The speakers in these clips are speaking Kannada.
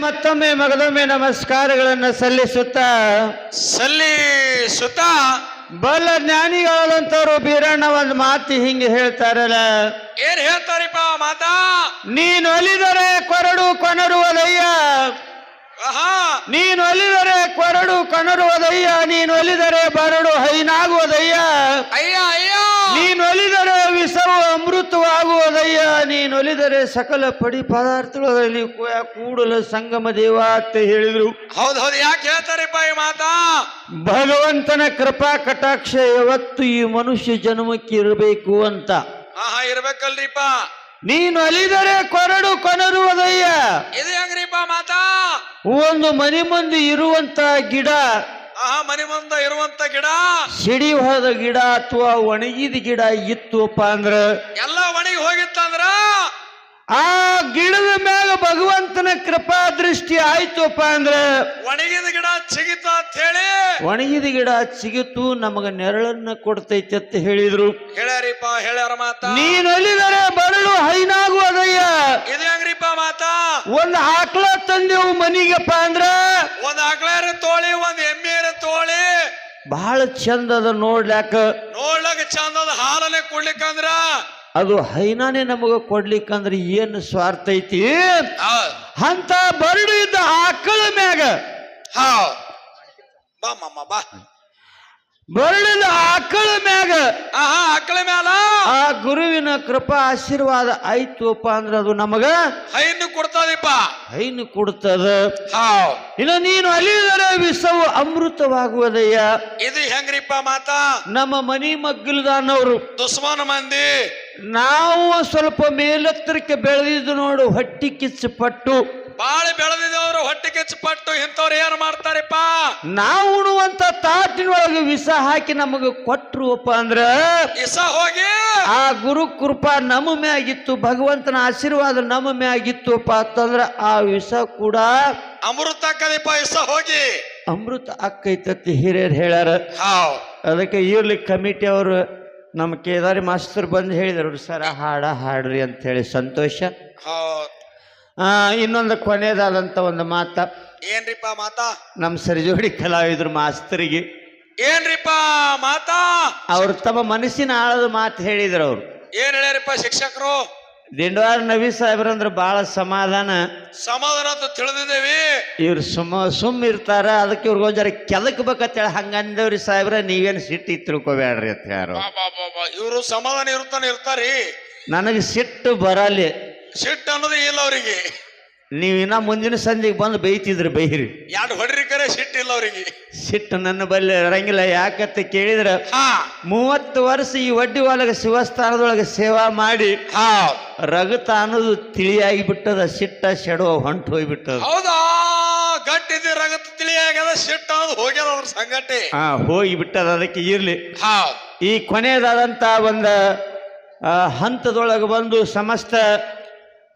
ಮತ್ತೊಮ್ಮೆ ಮಗದೊಮ್ಮೆ ನಮಸ್ಕಾರಗಳನ್ನ ಸಲ್ಲಿಸುತ್ತಾ ಸಲ್ಲಿಸುತ್ತ ಸುತ ಬಲ್ಲ ಜ್ಞಾನಿಗಳಂತವ್ರು ಬೀರಣ್ಣ ಒಂದು ಮಾತಿ ಹಿಂಗೆ ಹೇಳ್ತಾರಲ್ಲ. ಏನ್ ಹೇಳ್ತಾರಿಪ್ಪ ಮಾತಾ? ನೀನ್ ಒಲಿದರೆ ಕೊರಡು ಕೊನರುವುದಯ್ಯ ಆಹಾ. ನೀನು ಒಲಿದರೆ ಕೊರಡು ಕೊನರುವುದಯ್ಯ ನೀನ್ ಒಲಿದರೆ ಬರಡು ಹೈನಾಗುವುದಯ್ಯ ಅಯ್ಯ ಅಯ್ಯ. ನೀನು ನೀನು ಒಲಿದರೆ ಸಕಲ ಪಡಿ ಪದಾರ್ಥಗಳಲ್ಲಿ ಕೂಡಲ ಸಂಗಮ ದೇವ ಅಂತ ಹೇಳಿದ್ರು. ಹೌದು ಹೌದು ಯಾಕೆ ಹೇಳ್ತಾರೆ ಈ ಮಾತಾ? ಭಗವಂತನ ಕೃಪಾ ಕಟಾಕ್ಷ ಯಾವತ್ತು ಈ ಮನುಷ್ಯ ಜನ್ಮಕ್ಕೆ ಇರಬೇಕು ಅಂತ. ಆಹಾ ಇರ್ಬೇಕಲ್ರಿಪ್ಪ ನೀನು ಅಲಿದರೆ ಕೊರಡು ಕೊನರುವುದಯ್ಯ ಇದು ಹೆಂಗ್ರಿಪ್ಪ ಮಾತಾ? ಒಂದು ಮನೆ ಮುಂದೆ ಇರುವಂತ ಗಿಡ. ಆಹಾ ಮನೆ ಮುಂದ ಇರುವಂತ ಗಿಡ? ಸಿಡಿ ಹೋದ ಗಿಡ ಅಥವಾ ಒಣಗಿದ ಗಿಡ ಇತ್ತುಪ್ಪ ಅಂದ್ರ. ಎಲ್ಲ ಆ ಗಿಡದ ಮ್ಯಾಗ ಭಗವಂತನ ಕೃಪಾ ದೃಷ್ಟಿ ಆಯ್ತುಪ್ಪ ಅಂದ್ರೆ ಒಣಗಿದ ಗಿಡ ಚಿಗಿತು ಅಂತ ಹೇಳಿ. ಒಣಗಿದ ಗಿಡ ಚಿಗಿತು ನಮಗ ನೆರಳನ್ನ ಕೊಡ್ತೈತಿ ಅಂತ ಹೇಳಿದ್ರು. ಹೇಳ್ಯಾರಿಪ್ಪ ಹೇಳ್ಯಾರ ಮಾತಾ. ನೀನು ಅಲಿದರೆ ಬರಳು ಹೈನಾಗುವುದಯ್ಯ. ಇದು ಹೆಂಗ್ರಿಪ್ಪ ಮಾತಾ? ಒಂದ್ ಆಕಳ ತಂದೆವು ಮನಿಗೆಪ್ಪ ಅಂದ್ರೆ ಒಂದ್ ಆಕಳ ತೋಳಿ ಒಂದ್ ಎಮ್ಮೆರ ತೋಳಿ. ಬಹಳ ಚಂದದ ನೋಡ್ಲಾಕ. ನೋಡ್ಲಾಕ ಚಂದದ ಹಾಲನೆ ಕೊಡ್ಲಿಕ್ಕಂದ್ರ ಅದು ಹೈನಾನೇ ನಮಗ ಕೊಡ್ಲಿಕ್ಕಂದ್ರೆ ಏನು ಸ್ವಾರ್ಥ ಐತಿ? ಅಂತ ಬರಡು ಇದ್ದ ಆಕಳ ಮ್ಯಾಗ. ಬಾ ಮಮ್ಮ ಬಾ. ಬರಳಿದ ಆಕಳ ಮ್ಯಾಗ. ಆಕಳ ಮ್ಯಾಲ? ಆ ಗುರುವಿನ ಕೃಪಾ ಆಶೀರ್ವಾದ ಆಯ್ತುಪ್ಪ ಅಂದ್ರೆ ಅದು ನಮಗ? ಹೈನು ಕೊಡ್ತದಪ್ಪ ಹೈನು ಕೊಡ್ತದ. ಇನ್ನು ನೀನು ಅಲಿದರೆ ವಿಷವು ಅಮೃತವಾಗುವುದಯ್ಯ. ಇದು ಹೆಂಗ್ರಿಪ್ಪ ಮಾತಾ? ನಮ್ಮ ಮನಿ ಮಗ್ಗಲ್ದಾನವ್ರು. ದುಸ್ಮಾನ ಮಂದಿ. ನಾವು ಸ್ವಲ್ಪ ಮೇಲೆತ್ತರಕ್ಕೆ ಬೆಳೆದಿದ್ದು ನೋಡು ಹೊಟ್ಟಿ ಕಿಚ್ಚು ಪಟ್ಟು ಬಾಳ ಬೆಳೆದಿದವರು ಹೊಟ್ಟೆ ಕಿಚ್ಚು ಪಟ್ಟು ಇಂಥವ್ರು ಏನು ಮಾಡ್ತಾರಪ್ಪ? ನಾವು ಉಣುವಂತ ತಾಟಿನೊಳಗೆ ವಿಷ ಹಾಕಿ ನಮಗೆ ಕೊಟ್ರುವಪ್ಪ ಅಂದ್ರ ವಿಷ ಹೋಗಿ ಆ ಗುರು ಕೃಪಾ ನಮ್ಮ ಮ್ಯಾಗಿತ್ತು ಭಗವಂತನ ಆಶೀರ್ವಾದ ನಮ್ಮ ಮ್ಯಾಗಿತ್ತುಪ್ಪ ಅಂತಂದ್ರ ಆ ವಿಷ ಕೂಡ ಅಮೃತ ಕದಿಪ್ಪ ಇಸ ಹೋಗಿ. ಅಮೃತ ಅಕ್ಕೈತತಿ ಹಿರಿಯರು ಹೇಳ್ಯಾರ. ಅದಕ್ಕೆ ಇರ್ಲಿ ಕಮಿಟಿ ಅವರು ನಮ್ಮ ಕೇದಾರಿ ಮಾಸ್ತರ್ ಬಂದು ಹೇಳಿದರು ಸರ ಹಾಡ ಹಾಡ್ರಿ ಅಂತ ಹೇಳಿ ಸಂತೋಷ. ಹೌದ್. ಇನ್ನೊಂದು ಕೊನೆಯದಾದಂಥ ಒಂದು ಮಾತ. ಏನ್ರಿಪ್ಪ ಮಾತಾ? ನಮ್ಮ ಸರಿಜೋಡಿ ಕಲಾವಿದರು ಮಾಸ್ತರಿಗೆ. ಏನ್ರಿಪ್ಪ ಮಾತಾ? ಅವ್ರು ತಮ್ಮ ಮನಸ್ಸಿನ ಆಳದ ಮಾತು ಹೇಳಿದ್ರು ಅವರು. ಏನ್ ಹೇಳ್ಯಾರಿಪ್ಪ ಶಿಕ್ಷಕರು? ದಿಂಡವಾರ ನಬಿ ಸಾಹೇಬ್ರಂದ್ರೆ ಬಹಳ ಸಮಾಧಾನ. ಸಮಾಧಾನ ಅಂತ ತಿಳಿದಿದ್ದೇವಿ. ಇವ್ರು ಸುಮ್ಮ ಸುಮ್ಮ ಇರ್ತಾರ ಅದಕ್ಕೆ ಇವ್ರಿಗೆ ಜರ ಕೆದಕ್ಬೇಕಂತೇಳಿ ಹಂಗಂದೇವ್ರಿ ಸಾಹೇಬ್ರ ನೀವೇನು ಸಿಟ್ಟು ತಿಳ್ಕೊಬೇಡ್ರಿ ಅಂತ ಯಾರು. ಬಾ ಬಾ ಬಾ ಬಾ. ಇವರು ಸಮಾಧಾನ ಇರ್ತಾನೆ ಇರ್ತಾರಿ. ನನಗೆ ಸಿಟ್ಟು ಬರಲಿ. ಸಿಟ್ಟು ಅನ್ನೋದು ಇಲ್ಲ ಅವರಿಗೆ. ನೀವು ಇನ್ನ ಮುಂದಿನ ಸಂಜೆಗೆ ಬಂದು ಬೈತಿದ್ರಿ ಬೈರಿ ಯಾರು ಹೊಡ್ರಿ ಕರೆ? ಸಿಟ್ಟು ಇಲ್ಲ ಅವರಿಗೆ. ಸಿಟ್ಟು ನನ್ನ ಬಲ್ಲಿ ಇರಂಗಿಲ್ಲ. ಯಾಕತ್ತ ಕೇಳಿದ್ರೆ ಹಾ. ಮೂವತ್ತು ವರ್ಷ ಈ ಒಡ್ಡಿ ಒಳಗೆ ಶಿವಸ್ಥಾನದೊಳಗೆ ಸೇವಾ ಮಾಡಿ ರಗತ ಅನ್ನೋದು ತಿಳಿಯಾಗಿ ಬಿಟ್ಟದ ಸಿಟ್ಟ ಶೆಡೋ ಹೊಂಟು ಹೋಗ್ಬಿಟ್ಟದ. ಹೌದಾ? ಗಟ್ಟಿದ್ದಿ ರಗತ ತಿಳಿಯಾಗ್ಯದ ಸಿಟ್ಟು ಅನ್ನೋದು ಹೋಗ್ಯದ ಅವ್ರ ಸಂಗಟಿ ಹಾ ಹೋಗಿ ಬಿಟ್ಟದ ಅದಕ್ಕೆ ಇರ್ಲಿ. ಈ ಕೊನೆಯದಾದಂತ ಒಂದು ಹಂತದೊಳಗೆ ಬಂದು ಸಮಸ್ತ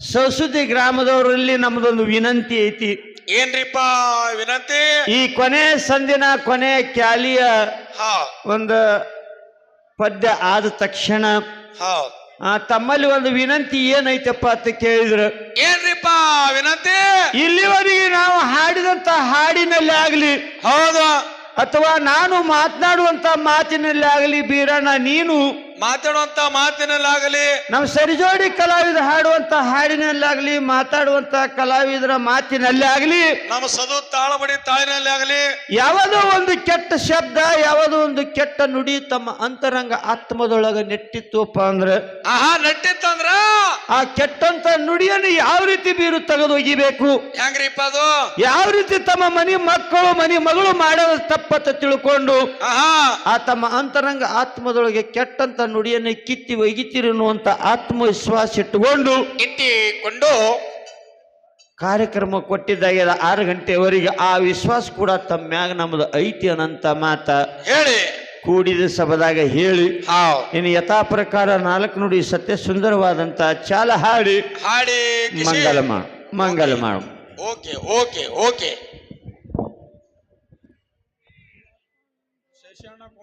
ಸರಸ್ವತಿ ಗ್ರಾಮದವರಲ್ಲಿ ನಮ್ಮದೊಂದು ವಿನಂತಿ ಐತಿ. ಏನ್ರಿಪ್ಪ ವಿನಂತಿ? ಈ ಕೊನೆ ಸಂದಿನ ಕೊನೆ ಕ್ಯಾಲಿಯ ಒಂದು ಪದ್ಯ ಆದ ತಕ್ಷಣ ತಮ್ಮಲ್ಲಿ ಒಂದು ವಿನಂತಿ ಏನೈತಪ್ಪ ಅಂತ ಕೇಳಿದ್ರು. ಏನ್ರಿಪ್ಪ ವಿನಂತಿ? ಇಲ್ಲಿವರೆಗೆ ನಾವು ಹಾಡಿದಂತ ಹಾಡಿನಲ್ಲಿ ಆಗ್ಲಿ ಹೌದು. ಅಥವಾ ನಾನು ಮಾತನಾಡುವಂತ ಮಾತಿನಲ್ಲಿ ಆಗಲಿ ಬೀರಣ್ಣ ನೀನು ಮಾತಾಡುವಂತ ಮಾತಿನಲ್ಲಾಗಲಿ. ನಮ್ಮ ಸರಿಜೋಡಿ ಕಲಾವಿದ ಹಾಡುವಂತ ಹಾಡಿನಲ್ಲಾಗಲಿ ಮಾತಾಡುವಂತ ಕಲಾವಿದರ ಮಾತಿನಲ್ಲೇ ಆಗಲಿ ನಮ್ಮ ಸದು ತಾಳಬಡಿ ತಾಳಿನಲ್ಲಿ ಆಗಲಿ ಯಾವುದೋ ಒಂದು ಕೆಟ್ಟ ಶಬ್ದ ಯಾವುದೋ ಒಂದು ಕೆಟ್ಟ ನುಡಿ ತಮ್ಮ ಅಂತರಂಗ ಆತ್ಮದೊಳಗ ನೆಟ್ಟಿತ್ತುಪ್ಪ ಅಂದ್ರೆ ಆಹಾ ನಟ್ಟಿತ್ತಂದ್ರ? ಆ ಕೆಟ್ಟಂತ ನುಡಿಯನ್ನು ಯಾವ ರೀತಿ ಬೀರು ತೆಗೆದು ಒಗಿಬೇಕು ಹೆಂಗ್ರಿಪ್ಪ ಅದು? ಯಾವ ರೀತಿ ತಮ್ಮ ಮನೆ ಮಕ್ಕಳು ಮನೆ ಮಗಳು ಮಾಡೋದು ತಪ್ಪತ್ತ ತಿಳ್ಕೊಂಡು ಆಹಾ. ಆ ತಮ್ಮ ಅಂತರಂಗ ಆತ್ಮದೊಳಗೆ ಕೆಟ್ಟಂತ ನುಡಿಯನ್ನು ಕಿತ್ತಿ ಒಗಿತಿರು ಅನ್ನುವಂತ ಆತ್ಮವಿಶ್ವಾಸ ಇಟ್ಟುಕೊಂಡು ಕಿತ್ತಿಕೊಂಡು ಕಾರ್ಯಕ್ರಮ ಕೊಟ್ಟಿದ್ದಾಗ್ಯದ ಆರು ಗಂಟೆವರೆಗೆ ಆ ವಿಶ್ವಾಸ ಕೂಡ ತಮ್ಮ ಮ್ಯಾಗ ನಮ್ಮದು ಐತಿ ಅನ್ನಂತ ಮಾತ. ಹೇಳಿ. ಕೂಡಿದ ಸಭದಾಗ ಹೇಳಿ. ಇನ್ನು ಯಥಾ ಪ್ರಕಾರ ನಾಲ್ಕು ನುಡಿ ಸತ್ಯ ಸುಂದರವಾದಂತ ಚಾಲ ಹಾಡಿ. ಹಾಡಿ ಮಂಗಲ ಮಾಡು. ಮಂಗಲ ಮಾಡು. Okay okay okay.